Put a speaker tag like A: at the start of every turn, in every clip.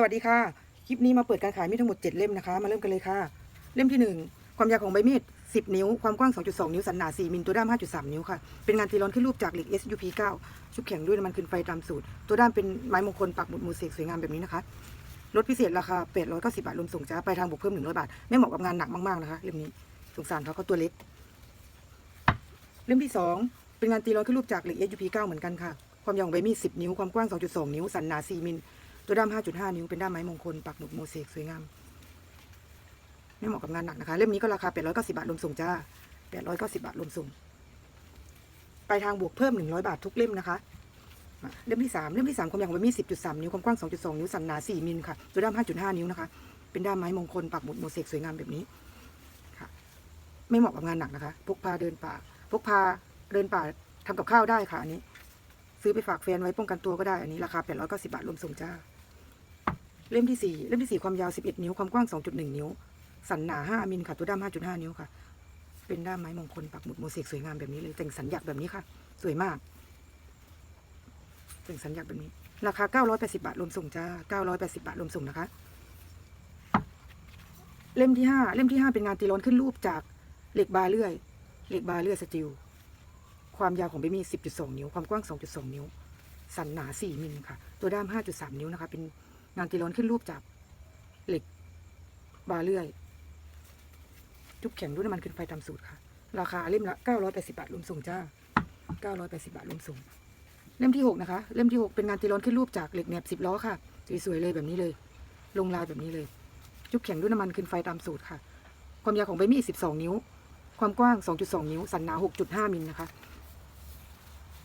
A: สวัสดีค่ะ คลิปนี้มาเปิดการขายมีดทั้งหมด 7 เล่มนะคะ มาเริ่มกันเลยค่ะ เล่มที่ 1 ความยาวของใบมีด 10 นิ้ว ความกว้าง 2.2 นิ้ว สันหนา 4 มิล ตัวด้าม 5.3 นิ้วค่ะ เป็นงานตีร้อนขึ้นรูปจากเหล็ก SUP 9 ชุบแข็งด้วยน้ำมันขึ้นไฟตามสูตร ตัวด้ามเป็นไม้มงคลปักหมุดมูเสกสวยงามแบบนี้นะคะ ลดพิเศษราคา 890 บาทรวมส่งจ้า ไปทางบวกเพิ่ม 100 บาท ไม่เหมาะกับงานหนักมากๆนะคะ เล่มนี้ สงสารเขาเขาตัวเล็ก เล่มที่ 2 เป็นงานตีร้อนขึ้นรูปจากเหล็ก SUP 9เหมือนกันค่ะ ความยาวของใบมีด 10 นิ้ว ความกว้าง 2.2 นิ้ว สันหนา 4 มิล ตัวด้าม 5.5 นิ้วเป็นด้ามไม้มงคลปักหมุดโมเสกสวยงามไม่เหมาะกับงานหนักนะคะ เล่มนี้ก็ราคา 890 บาทรวมส่งจ้า 890 บาทรวมส่ง ไปทางบวกเพิ่ม 100 บาททุกเล่มนะคะ เล่มที่ 3 เล่มที่ 3 ความยาวของใบมีด10.3 นิ้ว ความกว้าง 2.2 นิ้ว สันหนา 4 มิลค่ะตัวด้าม 5.5 นิ้วนะคะ เป็นด้ามไม้มงคลปักหมุดโมเสกสวยงามแบบนี้ค่ะ ไม่เหมาะกับงานหนักนะคะ พกพาเดินป่า พกพาเดินป่าทำกับข้าวได้ค่ะอันนี้ ซื้อไปฝากแฟนไว้ป้องกันตัวก็ได้ อันนี้ราคา 890 บาทรวมส่งจ้า เล่มที่สี่เล่มที่สี่ความยาว11นิ้ว ความกว้าง2.1นิ้ว สันหนา5มิลค่ะ ตัวด้าม5.5นิ้วค่ะ เป็นด้ามไม้มงคลปักหมุดโมเสกสวยงามแบบนี้เลย แต่งสัญญกแบบนี้ค่ะ สวยมาก แต่งสัญญกแบบนี้ ราคา980บาทรวมส่งจ้า980บาทรวมส่งนะคะ เล่มที่ห้าเล่มที่ห้าเป็นงานตีร้อนขึ้นรูปจากเหล็กบาเลื่อย เหล็กบาเลื่อยสตีลความยาวของใบมีด10.2นิ้ว ความกว้าง2.2นิ้ว สันหนา4มิลค่ะ ตัวด้าม5.3นิ้วนะคะ เป็น งานตีร้อนขึ้นรูปจากเหล็ก บาเลื่อย จุบแข็งด้วยน้ำมันขึ้นไฟตามสูตรค่ะ ราคาเล่มละ 980 บาทรวมส่งจ้า 980 บาทรวมส่ง เล่มที่ 6 นะคะ เล่มที่ 6 เป็นงานตีร้อนขึ้นรูปจากเหล็กแหนบ10 ล้อค่ะ สวยๆเลยแบบนี้เลย ลงลายแบบนี้เลย จุบแข็งด้วยน้ำมันขึ้นไฟตามสูตรค่ะ ความยาวของใบมีด12 นิ้ว ความกว้าง 2.2 นิ้ว สันหนา6.5 มิลนะคะ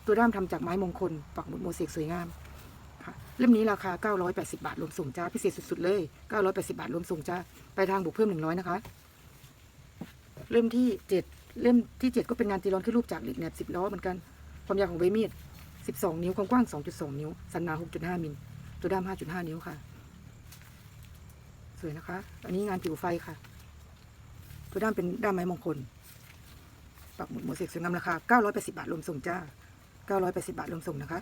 A: ตัวด้ามทำจากไม้มงคล ปักหมุดโมเสกสวยงาม เล่มนี้ราคา 980 บาท รวมส่งจ้า พิเศษสุด ๆ เลย 980 บาท รวมส่งจ้า ไปทางบวกเพิ่ม 100 นะคะ เล่มที่ 7 เล่มที่ 7 ก็เป็นงานตีร้อนขึ้นรูปจากเหล็กแหนบ 10 ล้อเหมือนกัน ความยาวของใบมีด 12 นิ้ว ความกว้าง 2.2 นิ้ว สันหนา 6.5 มิล ตัวด้าม 5.5 นิ้วค่ะ สวยนะคะ อันนี้งานผิวไฟค่ะ ตัวด้ามเป็นด้ามไม้มงคล ปักหมุดโมเสกสวยงามราคา 980 บาท รวมส่งจ้า 980 บาท รวมส่งนะคะ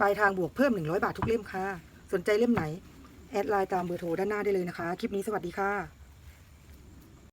A: ปลายทางบวกเพิ่ม 100 บาททุกเล่มค่ะ สนใจเล่มไหน แอดไลน์ตามเบอร์โทรด้านหน้าได้เลยนะคะ คลิปนี้สวัสดีค่ะ